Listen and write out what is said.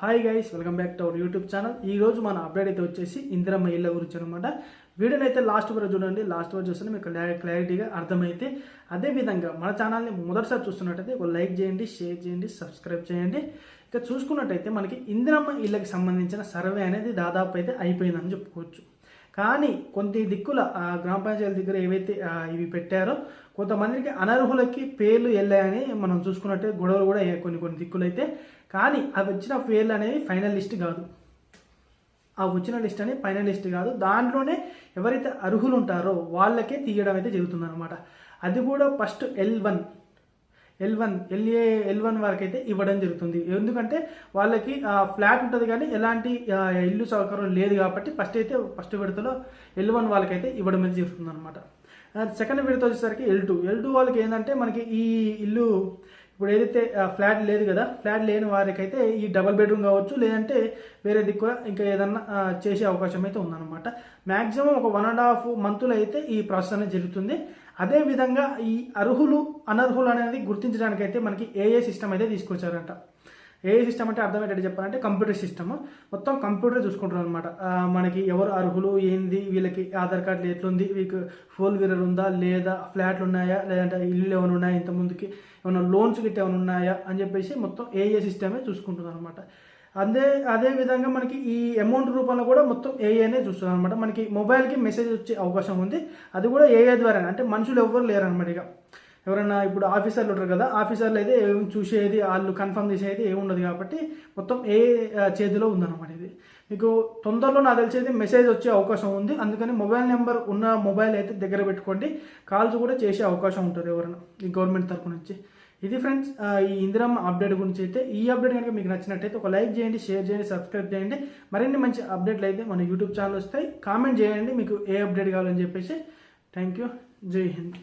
Hi guys welcome back to our YouTube channel ఈ రోజు మన అప్డేట్ అయితే వచ్చేసి ఇందిరమ్మ ఇళ్ళ గురించి అనమాట వీడియోని అయితే లాస్ట్ వరకు చూడండి. లాస్ట్ వరకు చూస్తే మీకు క్లారిటీగా అర్థమైతే అదేవిధంగా మన ఛానల్ని మొదటిసారి చూస్తున్నట్టయితే ఒక లైక్ చేయండి షేర్ చేయండి సబ్స్క్రైబ్ చేయండి. ఇక చూసుకున్నట్టయితే మనకి ఇందిరమ్మ ఇళ్ళకి సంబంధించిన సర్వే అనేది దాదాపు అయితే అయిపోయిందని చెప్పుకోవచ్చు. కానీ కొన్ని దిక్కుల గ్రామ పంచాయతీ దగ్గర ఏవైతే ఇవి పెట్టారో కొంతమందికి అనర్హులకి పేర్లు వెళ్ళాయని మనం చూసుకున్నట్టే గొడవలు కూడా అయ్యాయి కొన్ని కొన్ని అయితే కానీ అవి వచ్చిన పేర్లు అనేవి ఫైనల్ లిస్ట్ కాదు. ఆ వచ్చిన లిస్ట్ అనేది ఫైనల్ లిస్ట్ కాదు. దాంట్లోనే ఎవరైతే అర్హులు ఉంటారో వాళ్ళకే తీయడం అయితే జరుగుతుందన్నమాట. అది కూడా first L one. L one LA L one వరకు అయితే ఇవ్వడం జరుగుతుంది. ఎందుకంటే వాళ్ళకి ఫ్లాట్ ఉంటుంది కానీ ఎలాంటి ఇల్లు సౌకర్యం లేదు కాబట్టి ఫస్ట్ అయితే ఫస్ట్ విడతలో ఎల్ వన్ వాళ్ళకైతే ఇవ్వడం అయితే జరుగుతుంది అనమాట సెకండ్ విడత వచ్చేసరికి ఎల్ టూ ఎల్ టూ వాళ్ళకి ఏంటంటే మనకి ఈ ఇల్లు ఇప్పుడు ఏదైతే ఫ్లాట్ లేదు కదా ఫ్లాట్ లేని వారికైతే ఈ డబల్ బెడ్రూమ్ కావచ్చు లేదంటే వేరే దిక్కు ఇంకా ఏదన్నా చేసే అవకాశం అయితే ఉందన్నమాట. మ్యాక్సిమం ఒక వన్ అండ్ హాఫ్ మంత్లో అయితే ఈ ప్రాసెస్ అనేది జరుగుతుంది. అదే విధంగా ఈ అర్హులు అనర్హులు అనేది గుర్తించడానికైతే మనకి ఏఏ సిస్టమ్ అయితే తీసుకొచ్చారంట. ఏ సిస్టమ్ అంటే అర్థమయ్యేటట్టు చెప్పాలంటే కంప్యూటర్ సిస్టమ్ మొత్తం కంప్యూటర్ చూసుకుంటారు అనమాట మనకి ఎవరు అర్హులు ఏంది వీళ్ళకి ఆధార్ కార్డులు ఎట్లుంది వీళ్ళకి ఫోర్ వీలర్ ఉందా లేదా ఫ్లాట్లు ఉన్నాయా లేదంటే ఇల్లు ఏమైనా ఉన్నాయా ఇంతకుముందుకి ఏమైనా లోన్స్ గిట్ట ఏమైనా ఉన్నాయా అని చెప్పేసి మొత్తం ఏఏ సిస్టమే చూసుకుంటుంది అనమాట అదే అదే విధంగా మనకి ఈ అమౌంట్ రూపంలో కూడా మొత్తం ఏఏనే చూస్తుంది అనమాట మనకి మొబైల్కి మెసేజ్ వచ్చే అవకాశం ఉంది. అది కూడా ఏఏ ద్వారా అంటే మనుషులు ఎవ్వరు లేరనమాట ఇక. ఎవరైనా ఇప్పుడు ఆఫీసర్లు ఉంటారు కదా ఆఫీసర్లు అయితే ఏం చూసేది వాళ్ళు కన్ఫర్మ్ చేసేది ఏమి ఉండదు కాబట్టి మొత్తం ఏ చేతిలో ఉందన్నమాట ఇది. మీకు తొందరలో నాకు తెలిసేది మెసేజ్ వచ్చే అవకాశం ఉంది. అందుకని మొబైల్ నెంబర్ ఉన్న మొబైల్ అయితే దగ్గర పెట్టుకోండి. కాల్స్ కూడా చేసే అవకాశం ఉంటుంది ఎవరైనా ఈ గవర్నమెంట్ తరపు నుంచి. ఇది ఫ్రెండ్స్ ఈ ఇందిరమ్మ అప్డేట్ గురించి అయితే. ఈ అప్డేట్ కనుక మీకు నచ్చినట్టయితే ఒక లైక్ చేయండి షేర్ చేయండి సబ్స్క్రైబ్ చేయండి. మరిన్ని మంచి అప్డేట్లు అయితే మన యూట్యూబ్ ఛానల్ వస్తాయి. కామెంట్ చేయండి మీకు ఏ అప్డేట్ కావాలని చెప్పేసి. Thank you. జై హింద్.